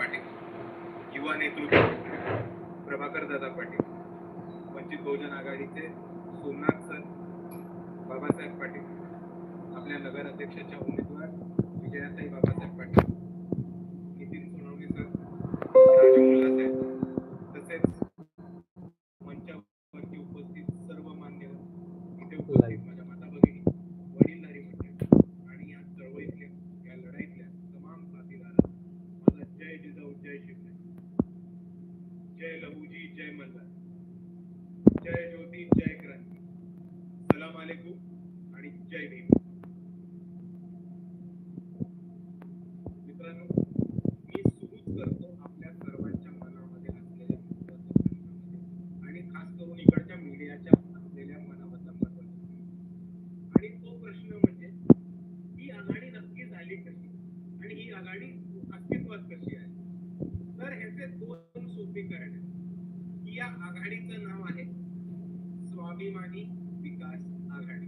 पाटील. युवा नेतृत्व. प्रभाकर दादा पाटील. वंचित बहुजन आघाडीचे सोमनाथ सर बाबासाहेब पाटील. आपल्या नगर अध्यक्षाच्या उमेदवार विजयाताई बाबासाहेब पाटील. माझा जय जय शिवराय. जय लहूजी जय मल्हार. जय ज्योती जय क्रांती. सलाम आलेकुम आणि जय भीम मित्रांनो मी सुरूच करतो आपल्या सर्वांच्या मनामध्ये असलेल्या महत्त्वाच्या प्रश्नामध्ये आणि खास करून इकडच्या मीडियाच्या असलेल्या मनामधला महत्त्वाचा प्रश्न. आणि तो प्रश्न म्हणजे ही आघाडी नक्की झाली कशी आणि ही आघाडी अस्तित्वात कशी आहे तर ह्याचे दोन सोपीकरण आहेत की या आघाडीचं नाव आहे स्वाभिमानी विकास आघाडी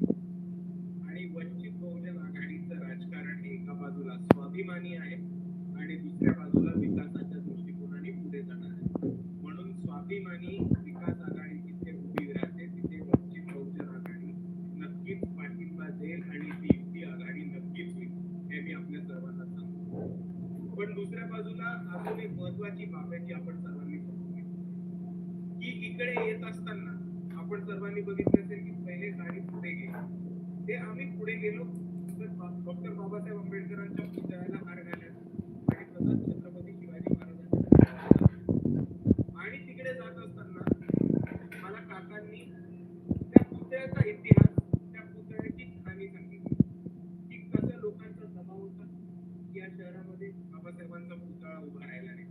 आणि वंचित बहुजन आघाडीचं राजकारण हे एका बाजूला स्वाभिमानी आहे आणि दुसऱ्या बाजूला विकासाच्या दृष्टिकोनाने पुढे जाणार आहे म्हणून स्वाभिमानी विकास आघाडी जिथे उभी राहते तिथे वंचित बहुजन आघाडी नक्कीच पाठिंबा देईल आणि ती युती आघाडी नक्कीच होईल हे मी आपल्या सर्वांना सांगतो पण दुसऱ्या बाजूला अजून एक महत्वाची बाब आहे जी आपण सर्वांनी समजून घेतली की इकडे येत असताना आपण सर्वांनी बघितलं असेल की पहिले गाडी पुढे गेली ते आम्ही पुढे गेलो तर डॉक्टर बाबासाहेब आंबेडकरांच्या पुतळ्याला हार घालायचा आणि तसंच छत्रपती शिवाजी महाराजांच्या आणि तिकडे जात असताना मला काकांनी त्या पुतळ्याचा इतिहास त्या पुतळ्याची कहाणी सांगितली. की कसं लोकांचा जमा होता या शहरामध्ये बाबासाहेबांचा पुतळा उभा राहायला नाही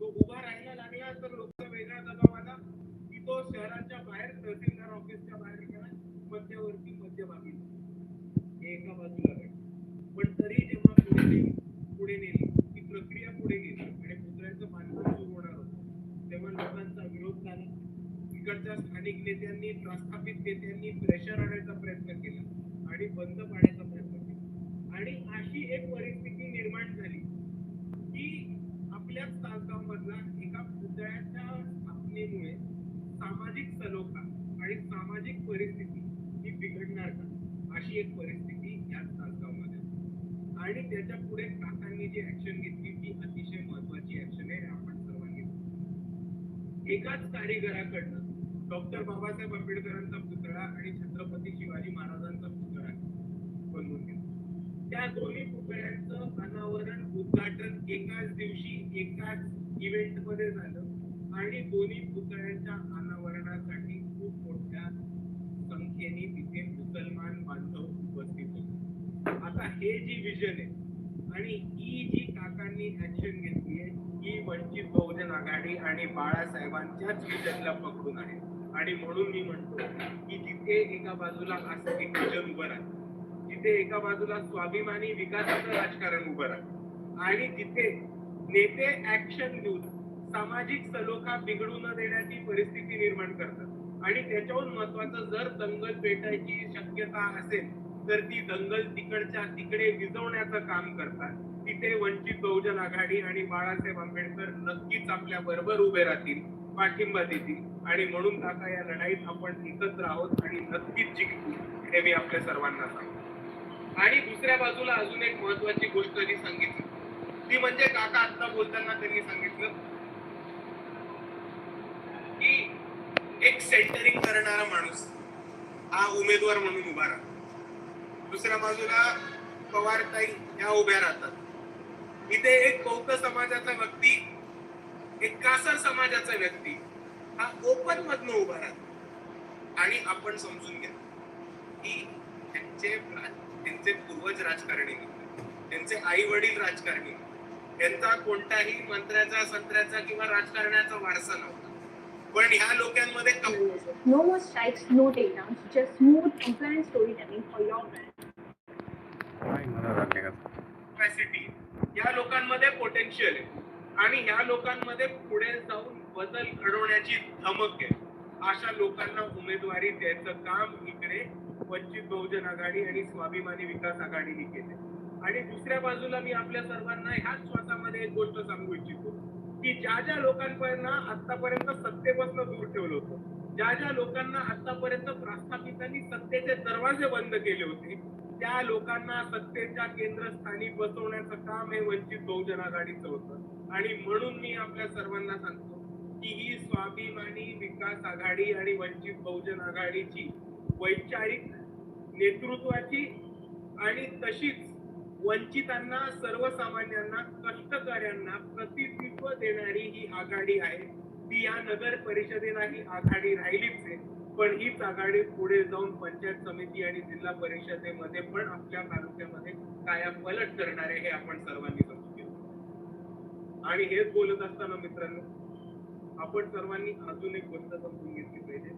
तो उभा राहायला लागला तर लोक वेगळा दबाव आला की तो शहराच्या बाहेर तहसीलदार ऑफिसच्या बाहेर गेला मध्यवर्ती मध्यभागी. एका बाजूला घडलं. पण तरी जेव्हा पुढे नेली पुढे नेली ती प्रक्रिया पुढे गेली आणि पुतळ्याचं बांधकाम सुरू होणार होतं तेव्हा लोकांचा विरोध झाला इकडच्या स्थानिक नेत्यांनी प्रस्थापित नेत्यांनी प्रेशर आणायचा प्रयत्न केला आणि बंद पाडायचा प्रयत्न केला. आणि अशी एक परिस्थिती निर्माण झाली की आपल्याच तासगाव एका पुतळ्याच्या स्थापनेमुळे सामाजिक सलोखा आणि सामाजिक परिस्थिती ही बिघडणार का? अशी एक परिस्थिती याच तासगावमध्ये आणि त्याच्या पुढे काकांनी जी ऍक्शन घेतली ती अतिशय महत्वाची ऍक्शन आहे आपण सर्वांनी एकाच कारिगराकडनं डॉक्टर बाबासाहेब आंबेडकरांचा पुतळा आणि छत्रपती शिवाजी महाराजांचा पुतळा बनवून घेतला त्या दोन्ही पुतळ्यांचं अनावरण उद्घाटन एकाच दिवशी एकाच इव्हेंटमध्ये झालं. आणि दोन्ही पुतळ्यांच्या अनावरणासाठी खूप मोठ्या संख्येने तिथे मुसलमान बांधव उपस्थित होते. आता हे जी विजन आहे आणि ही जी काकांनी ऍक्शन घेतली आहे ही वंचित बहुजन आघाडी आणि बाळासाहेबांच्याच विजनला पकडून आहे. आणि म्हणून मी म्हणतो की जिथे एका बाजूला असं एक विजन उभं राहतं जिथे एका बाजूला स्वाभिमानी विकासाचं राजकारण उभं राहतं आणि जिथे नेते ऍक्शन घेऊन सामाजिक सलोखा बिघडू न देण्याची परिस्थिती निर्माण करतात आणि त्याच्याहून महत्वाचं जर दंगल पेटायची शक्यता असेल तर ती दंगल तिकडच्या तिकडे विजवण्याचं काम करतात. तिथे वंचित बहुजन आघाडी आणि बाळासाहेब आंबेडकर नक्कीच आपल्या बरोबर उभे राहतील पाठिंबा देतील. आणि म्हणून काका या लढाईत आपण एकत्र आहोत आणि नक्कीच जिंकू हे मी आपल्या सर्वांना सांगतो. आणि दुसऱ्या बाजूला अजून एक महत्वाची गोष्ट जी सांगितली. ती म्हणजे काका आता बोलताना त्यांनी सांगितलं की एक सेंटरिंग करणारा माणूस हा उमेदवार म्हणून उभा राहतो. दुसऱ्या बाजूला पवारताई ह्या उभ्या राहतात. इथे एक बौद्ध समाजाचा व्यक्ती एक कासर समाजाचा व्यक्ती हा ओपन मधनं उभा राहतो आणि आपण समजून घ्या. की त्यांचे त्यांचे पूर्वज राजकारणी. त्यांचे आई वडील राजकारणी. त्यांचा कोणताही मंत्र्याचा संत्र्याचा किंवा राजकारण्याचा वारसा नव्हता. पण ह्या लोकांमध्ये No more strikes, no takedowns, just smooth compliant storytelling for your brand. Capacity या लोकांमध्ये पोटेन्शियल आहे. आणि ह्या लोकांमध्ये पुढे जाऊन बदल घडवण्याची धमक आहे. अशा लोकांना उमेदवारी द्यायचं काम इकडे वंचित बहुजन आघाडी आणि स्वाभिमानी विकास आघाडीने केले आणि दुसऱ्या बाजूला मी आपल्या सर्वांना ह्याच श्वासामध्ये एक गोष्ट सांगू इच्छितो की ज्या ज्या लोकांपर्यंत आतापर्यंत सत्तेपासून दूर ठेवलं होतं ज्या ज्या लोकांना आतापर्यंत प्रस्थापितांनी सत्तेचे दरवाजे बंद केले होते त्या लोकांना सत्तेच्या केंद्रस्थानी बसवण्याचं काम हे वंचित बहुजन आघाडीचं होतं. आणि म्हणून मी आपल्या सर्वांना सांगतो की ही स्वाभिमानी विकास आघाडी आणि वंचित बहुजन आघाडीची वैचारिक नेतृत्वाची आणि तशीच वंचितांना सर्वसामान्यांना कष्टकऱ्यांना प्रतिनिधित्व देणारी ही आघाडी आहे. ती या नगर परिषदेला ही आघाडी राहिलीच आहे. पण हीच आघाडी पुढे जाऊन पंचायत समिती आणि जिल्हा परिषदेमध्ये पण आपल्या तालुक्यामध्ये काया पलट करणार आहे हे आपण सर्वांनी समजून घेऊ आणि हेच बोलत असताना मित्रांनो आपण सर्वांनी अजून एक गोष्ट समजून घेतली पाहिजे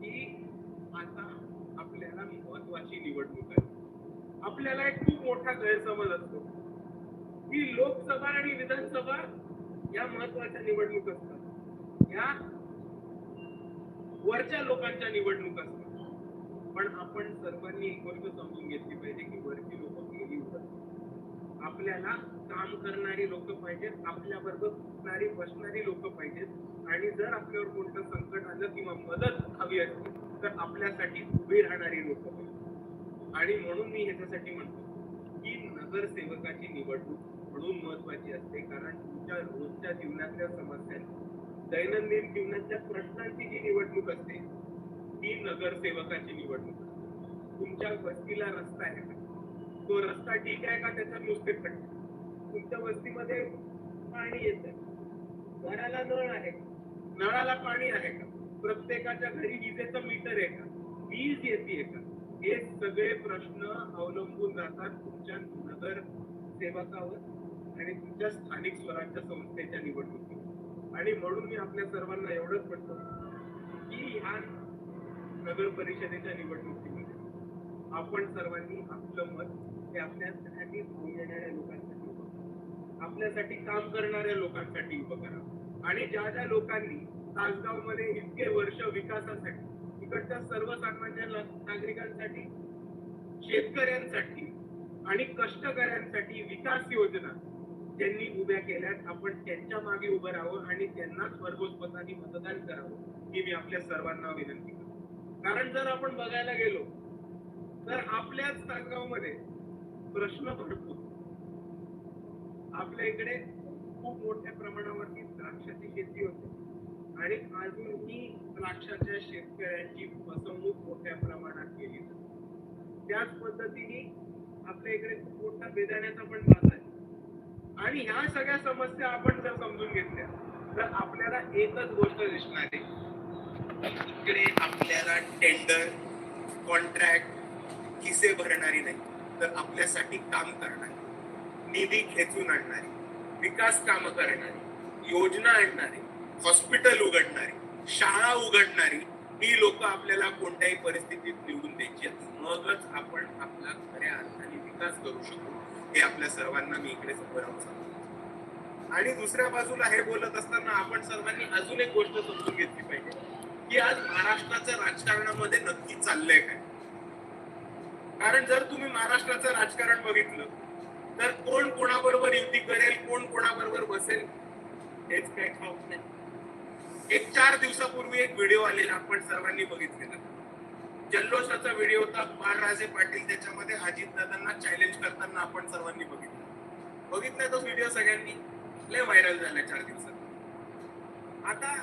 की आता आपल्याला महत्वाची निवडणूक आहे. आपल्याला एक खूप मोठा गैरसमज असतो. की लोकसभा आणि विधानसभा या महत्त्वाच्या निवडणूक असतात. या वरच्या लोकांच्या निवडणूक असतात. पण आपण सर्वांनी एक गोष्ट समजून घेतली पाहिजे की वरची लोक आपल्याला काम करणारी लोक पाहिजेत आपल्या बरोबर उठणारी बसणारी लोक पाहिजेत. आणि जर आपल्यावर कोणतं संकट आलं किंवा मदत हवी असली तर आपल्यासाठी उभी राहणारी लोक पाहिजेत. आणि म्हणून मी ह्याच्यासाठी म्हणतो की नगरसेवकाची निवडणूक म्हणून महत्वाची असते. कारण तुमच्या रोजच्या जीवनातल्या समस्या दैनंदिन जीवनातल्या प्रश्नांची जी निवडणूक असते ती नगरसेवकाची निवडणूक असते. तुमच्या वस्तीला रस्ता आहे तो रस्ता ठीक आहे का त्याचा नुसते खड्डे तुमच्या वस्तीमध्ये पाणी येत घराला नळ आहे. नळाला पाणी आहे का? प्रत्येकाच्या घरी विजेचं मीटर आहे का? वीज येते का? हे सगळे प्रश्न अवलंबून जातात तुमच्या नगर सेवकावर आणि तुमच्या स्थानिक स्वराज्य संस्थेच्या निवडणुकीवर. आणि म्हणून मी आपल्या सर्वांना एवढंच म्हणतो की ह्या नगर परिषदेच्या निवडणुकीमध्ये आपण सर्वांनी आपलं मत ते आपल्यासाठी भाव येणाऱ्या लोकांसाठी उभं आपल्यासाठी काम करणाऱ्या लोकांसाठी उभं करावं आणि ज्या ज्या लोकांनी तासगावमध्ये इतके वर्ष विकासासाठी इकडच्या सर्वसामान्य नागरिकांसाठी शेतकऱ्यांसाठी आणि कष्टकऱ्यांसाठी विकास योजना त्यांनी उभ्या केल्यात आपण त्यांच्या मागे उभं राहावं आणि त्यांनाच भरघोसपणाने मतदान करावं ही मी आपल्या सर्वांना विनंती करतो. कारण जर आपण बघायला गेलो तर आपल्याच तासगावमध्ये प्रश्न भरपूर आपल्या इकडे खूप मोठ्या प्रमाणावरती द्राक्षाची शेती होते. आणि अजूनही द्राक्षाच्या शेतकऱ्यांची फसवणूक मोठ्या प्रमाणात केली जाते. त्याच पद्धतीने आपल्या इकडे खूप मोठा बेदाण्याचा पण भाग आहे. आणि ह्या सगळ्या समस्या आपण जर समजून घेतल्या तर आपल्याला एकच गोष्ट दिसणार आहे. इकडे आपल्याला टेंडर कॉन्ट्रॅक्ट किसे भरणारी नाही. तर आपल्यासाठी काम करणारी निधी खेचून आणणारी विकास कामं करणारी योजना आणणारी हॉस्पिटल उघडणारी शाळा उघडणारी ही लोक आपल्याला कोणत्याही परिस्थितीत निवडून द्यायची मगच आपण आपला खऱ्या अर्थाने विकास करू शकू हे आपल्या सर्वांना मी इकडे समोर सांगतो. आणि दुसऱ्या बाजूला हे बोलत असताना आपण सर्वांनी अजून एक गोष्ट समजून घेतली पाहिजे की आज महाराष्ट्राच्या राजकारणामध्ये नक्की चाललंय काय? कारण जर तुम्ही महाराष्ट्राचं राजकारण बघितलं तर कोण कोणाबरोबर युती करेल कोण कोणाबरोबर बसेल हेच काही ठाऊक नाही. एक चार दिवसापूर्वी एक व्हिडिओ आलेला आपण सर्वांनी बघितलेला. जल्लोषाचा व्हिडिओ होता बाळराजे पाटील त्याच्यामध्ये अजितदादांना चॅलेंज करताना आपण सर्वांनी बघितलं. बघितला तो व्हिडिओ सगळ्यांनी? लय व्हायरल झाला चार दिवसात. आता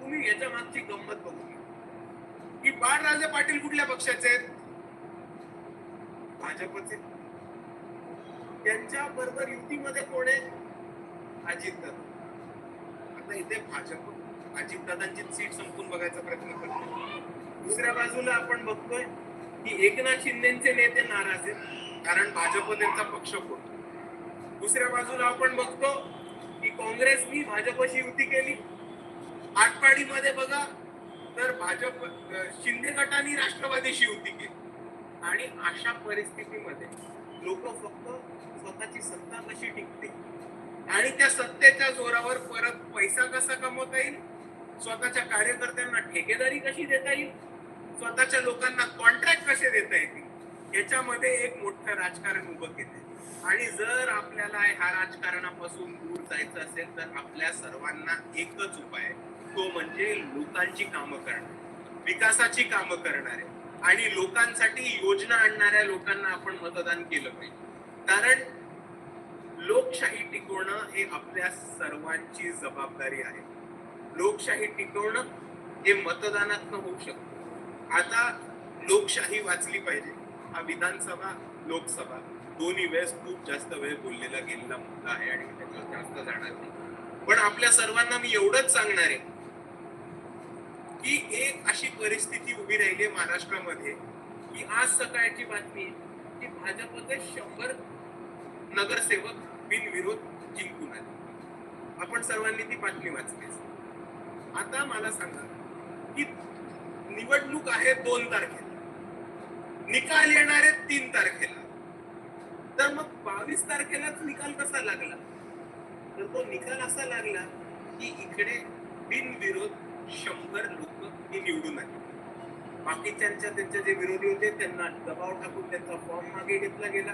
तुम्ही याच्या मागची गंमत बघू की बाळराजे पाटील कुठल्या पक्षाचे आहेत? भाजपचे. त्यांच्या बरोबर युतीमध्ये कोण आहे? अजितदादा आता इथे भाजप अजितदादांची सीट संपून बघायचा प्रयत्न करतो. दुसऱ्या बाजूला आपण बघतोय की एकनाथ शिंदेचे नेते नाराज आहेत कारण भाजप त्यांचा पक्ष फोडतो दुसऱ्या बाजूला आपण बघतो की काँग्रेसनी भाजपशी युती केली. आटपाडीमध्ये बघा तर भाजप शिंदे गटाने राष्ट्रवादीशी युती केली. आणि अशा परिस्थितीमध्ये लोक फक्त स्वतःची सत्ता कशी टिकते आणि त्या सत्तेच्या जोरावर परत पैसा कसा कमवता येईल? स्वतःच्या कार्यकर्त्यांना ठेकेदारी कशी देता येईल? स्वतःच्या लोकांना कॉन्ट्रॅक्ट कसे देता येतील? याच्यामध्ये एक मोठं राजकारण उभं केलंय. आणि जर आपल्याला ह्या राजकारणापासून दूर जायचं असेल तर आपल्या सर्वांना एकच उपाय तो म्हणजे लोकांची कामं करणं. विकासाची कामं करणारे. आणि लोकांसाठी योजना आणणाऱ्या लोकांना आपण मतदान केलं पाहिजे. कारण लोकशाही टिकवणं हे आपल्या सर्वांची जबाबदारी आहे. लोकशाही टिकवणं हे मतदानात होऊ शकतं. आता लोकशाही वाचली पाहिजे. हा विधानसभा लोकसभा. दोन्ही वेळेस खूप जास्त वेळ बोललेला गेलेला मुद्दा आहे आणि त्याच्यावर जास्त जाणार नाही. पण आपल्या सर्वांना मी एवढंच सांगणार आहे की एक अशी परिस्थिती उभी राहिली आहे महाराष्ट्रामध्ये की आज सकाळची बातमी की भाजपचे शंभर नगरसेवक बिनविरोध जिंकून आले. आपण सर्वांनी ती बातमी वाचली आता मला सांगा की निवडणूक आहे दोन तारखेला. निकाल येणार आहे तीन तारखेला. तर मग बावीस तारखेलाच निकाल कसा लागला? तर तो निकाल असा लागला की इकडे बिनविरोध शंभर लोक हे निवडून आले? बाकीच्यांच्या त्यांचे जे विरोधी होते त्यांना दबाव टाकून त्यांचा फॉर्म मागे घेतला गेला.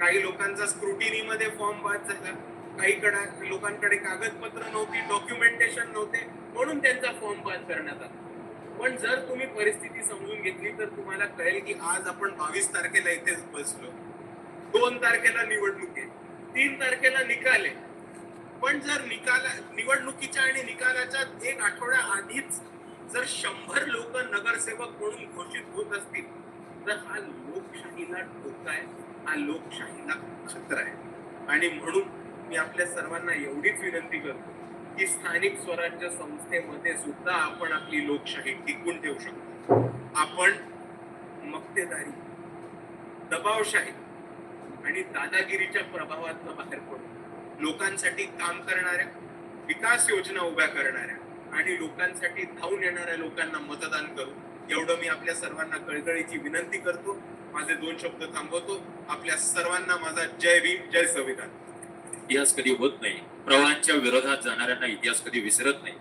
काही लोकांचा स्क्रुटिनी मध्ये फॉर्म बाद झाला. काही कडा लोकांकडे कागदपत्र नव्हती डॉक्युमेंटेशन नव्हते म्हणून त्यांचा फॉर्म बाद करण्यात आला. पण जर तुम्ही परिस्थिती समजून घेतली तर तुम्हाला कळेल की आज आपण बावीस तारखेला इथेच बसलो. दोन तारखेला निवडणूक आहे. तीन तारखेला निकाल आहे. पण जर निकाल निवडणुकीच्या आणि निकालाच्या एक आठवड्या आधीच जर शंभर लोक नगरसेवक म्हणून घोषित होत असतील तर हा लोकशाहीला धोका आहे. हा लोकशाहीला खतरा आहे. आणि म्हणून मी आपल्या सर्वांना एवढीच विनंती करतो की स्थानिक स्वराज्य संस्थेमध्ये सुद्धा आपण आपली लोकशाही टिकवून ठेवू शकतो. आपण मक्तेदारी दबावशाही आणि दादागिरीच्या प्रभावात बाहेर पडतो लोकांसाठी काम करणाऱ्या विकास योजना उभ्या करणाऱ्या आणि लोकांसाठी धावून येणाऱ्या लोकांना मतदान करू एवढं मी आपल्या सर्वांना कळकळीची विनंती करतो. माझे दोन शब्द थांबवतो. आपल्या सर्वांना माझा जय भीम जय संविधान. इतिहास कधी होत नाही. प्रवाहांच्या विरोधात जाणाऱ्यांना इतिहास कधी विसरत नाही.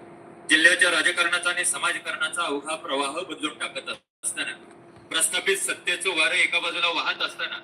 जिल्ह्याच्या राजकारणाचा आणि समाजकारणाचा अवघा प्रवाह बदलून टाकत असताना प्रस्थापित सत्तेचं वारं एका बाजूला वाहत असताना